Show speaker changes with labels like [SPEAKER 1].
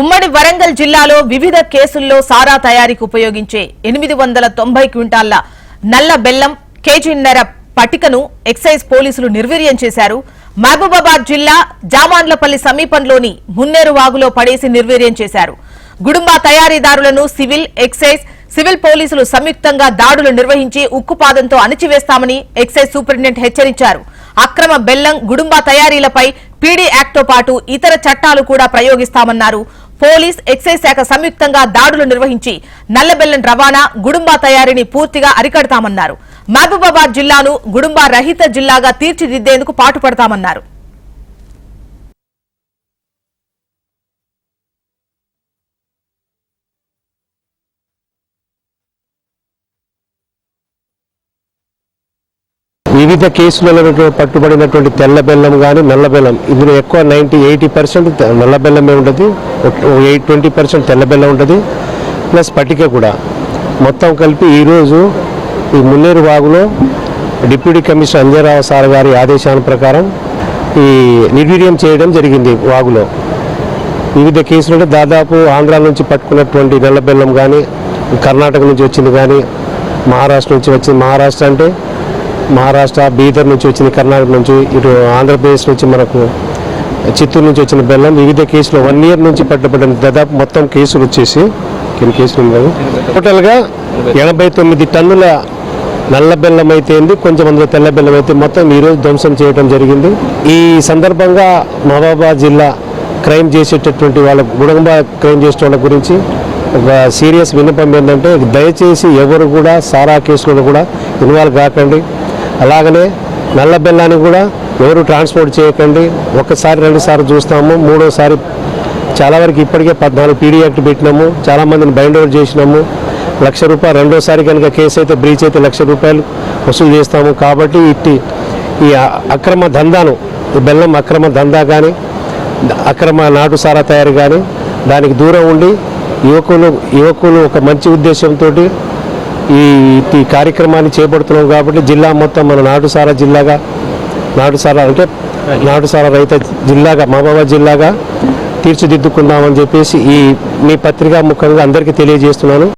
[SPEAKER 1] ఉమ్మడి వరంగల్ జిల్లాలో వివిధ కేసుల్లో సారా తయారీకి ఉపయోగించే ఎనిమిది వందల తొంభై క్వింటాళ్ళ నల్ల బెల్లం కేజీన్నర పటికను ఎక్సైజ్ పోలీసులు నిర్వీర్యం చేశారు. మహబూబాబాద్ జిల్లా జామాన్లపల్లి సమీపంలోని మున్నేరు వాగులో పడేసి నిర్వీర్యం చేశారు. గుడుంబా తయారీదారులను సివిల్ ఎక్సైజ్ సివిల్ పోలీసులు సంయుక్తంగా దాడులు నిర్వహించి ఉక్కుపాదంతో అణిచివేస్తామని ఎక్సైజ్ సూపరింటెండెంట్ హెచ్చరించారు. అక్రమ బెల్లం గుడుంబా తయారీలపై పీడీ యాక్ట్తో పాటు ఇతర చట్టాలు కూడా ప్రయోగిస్తామన్నారు. పోలీస్ ఎక్సైజ్ శాఖ సంయుక్తంగా దాడులు నిర్వహించి నల్లబెల్లం రవాణా గుడుంబా తయారీని పూర్తిగా అరికడతామన్నారు. మహబూబాబాద్ జిల్లాను గుడుంబా రహిత జిల్లాగా తీర్చిదిద్దేందుకు పాటుపడతామన్నారు.
[SPEAKER 2] వివిధ కేసులలో పట్టుబడినటువంటి తెల్ల బెల్లం కానీ నల్ల బెల్లం. ఇందులో ఎక్కువ నైంటీ ఎయిటీ పర్సెంట్ నల్ల బెల్లమే ఉంటుంది ఎయిట్ ట్వంటీ పర్సెంట్ తెల్ల బెల్లం ఉంటుంది ప్లస్ పట్టిక కూడా. మొత్తం కలిపి ఈరోజు ఈ మున్నేరు వాగులో డిప్యూటీ కమిషనర్ అంజయరావు సార్ గారి ఆదేశాల ప్రకారం ఈ నిర్వీర్యం చేయడం జరిగింది వాగులో. వివిధ కేసులలో దాదాపు ఆంధ్ర నుంచి పట్టుకున్నటువంటి నల్ల బెల్లం కానీ కర్ణాటక నుంచి వచ్చింది కానీ మహారాష్ట్ర నుంచి వచ్చింది. మహారాష్ట్ర అంటే మహారాష్ట్ర బీదర్ నుంచి వచ్చింది కర్ణాటక నుంచి ఇటు ఆంధ్రప్రదేశ్ నుంచి మనకు చిత్తూరు నుంచి వచ్చిన బెల్లం. వివిధ కేసులు వన్ ఇయర్ నుంచి పట్టబడిన దాదాపు మొత్తం కేసులు వచ్చేసి కింద కేసులు ఉన్నాయి. టోటల్గా ఎనభై తొమ్మిది టన్నుల నల్ల బెల్లం అయితే ఏంది కొంచెం అందులో తెల్ల బెల్లం అయితే మొత్తం ఈరోజు ధ్వంసం చేయడం జరిగింది. ఈ సందర్భంగా మహబూబాబాద్ జిల్లా క్రైమ్ చేసేటటువంటి వాళ్ళ గుడంబ క్రైమ్ చేసే వాళ్ళ గురించి ఒక సీరియస్ విన్నపం ఏంటంటే దయచేసి ఎవరు కూడా సారా కేసులను కూడా ఇన్వాల్వ్ కాకండి. అలాగనే నల్ల బెల్లాన్ని కూడా ఎవరు ట్రాన్స్పోర్ట్ చేయకండి. ఒకసారి రెండుసార్లు చూస్తాము. మూడోసారి చాలా వరకు ఇప్పటికే పద్నాలుగు పీడీ యాక్ట్ పెట్టినాము. చాలామందిని బైండ్ ఓవర్ చేసినాము. లక్ష రూపాయలు రెండోసారి కనుక కేసు అయితే బ్రీచ్ అయితే లక్ష రూపాయలు వసూలు చేస్తాము. కాబట్టి ఇట్టి ఈ అక్రమ దందాను ఈ బెల్లం అక్రమ దందా కానీ అక్రమ నాటు సారా తయారు కానీ దానికి దూరం ఉండి యువకులు యువకులు ఒక మంచి ఉద్దేశంతో ఈ ఈ కార్యక్రమాన్ని చేపడుతున్నాం కాబట్టి జిల్లా మొత్తం మన నాటుసారా జిల్లాగా నాటుసారా అంటే నాటుసారా రైత జిల్లాగా మహబాబాద్ జిల్లాగా తీర్చిదిద్దుకుందామని చెప్పేసి ఈ మీ పత్రికా ముఖంగా అందరికీ తెలియజేస్తున్నాను.